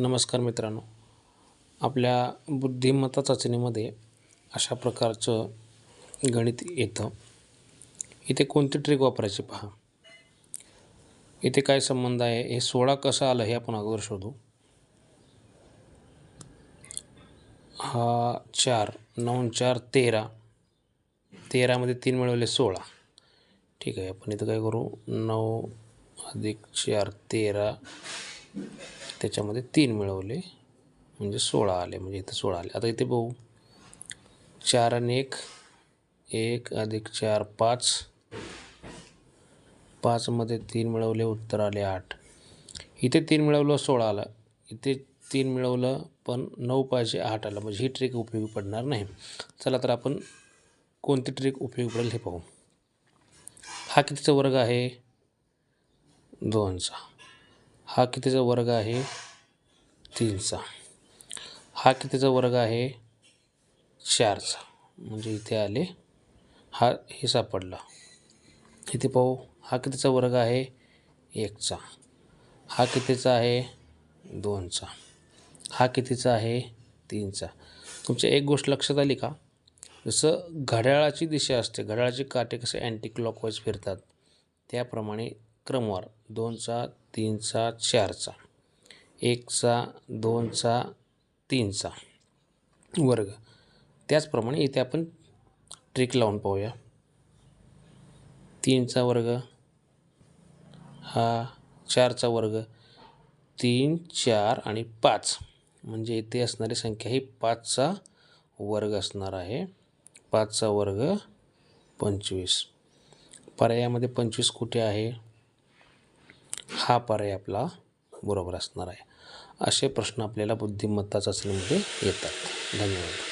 नमस्कार मित्रांनो. आपल्या बुद्धिमत्ता चाचणीमध्ये अशा प्रकारचं गणित येतं. इथे कोणती ट्रिक वापरायची पहा. इथे काय संबंध आहे? हे सोळा कसं आलं हे आपण अगोदर शोधू. हा चार नऊ चार तेरा. तेरामध्ये तीन मिळवले सोळा. ठीक आहे आपण इथं काय करू? नऊ अधिक चार तेरा. त्याच्यामध्ये तीन मिळवले. म्हणजे सोळा आले म्हणजे इथं सोळा आले. आता इथे बघू. चार आणि एक. एक अधिक चार पाच. पाचमध्ये तीन मिळवले उत्तर आले आठ. इथे तीन मिळवलं सोळा आलं. इथे तीन मिळवलं पण नऊ पाहिजे आठ आलं. म्हणजे ही ट्रिक उपयोगी पडणार नाही. चला तर आपण कोणती ट्रिक उपयोगी पडेल हे पाहू. हा कितीचा वर्ग आहे? दोनचा. हा कितीचा वर्ग आहे? तीनचा. हा कितीचा वर्ग आहे? चारचा. म्हणजे इथे आले. हा हे सापडला. इथे पाहू. हा कितीचा वर्ग आहे? एकचा. हा कितीचा आहे? दोनचा. हा कितीचा आहे? तीनचा. तुमच्या एक गोष्ट लक्षात आली का? जसं घड्याळाची दिशा असते घड्याळाचे काटे कसे अँटी क्लॉकवाईज फिरतात त्याप्रमाणे क्रमवार दोनचा तीनचा चारचा. एकचा दोनचा तीनचा. वर्ग. त्याचप्रमाणे इथे आपण ट्रिक लावून पाहूया. तीनचा वर्ग. हा चारचा वर्ग. तीन चार आणि पाच. म्हणजे इथे असणारी संख्या ही पाचचा वर्ग असणार आहे. पाचचा वर्ग पंचवीस. पर्यायामध्ये पंचवीस कुठे आहे? हा पर्याय आपला बरोबर असणार आहे. असे प्रश्न आपल्याला बुद्धिमत्ता चाचणीमध्ये येतात. धन्यवाद.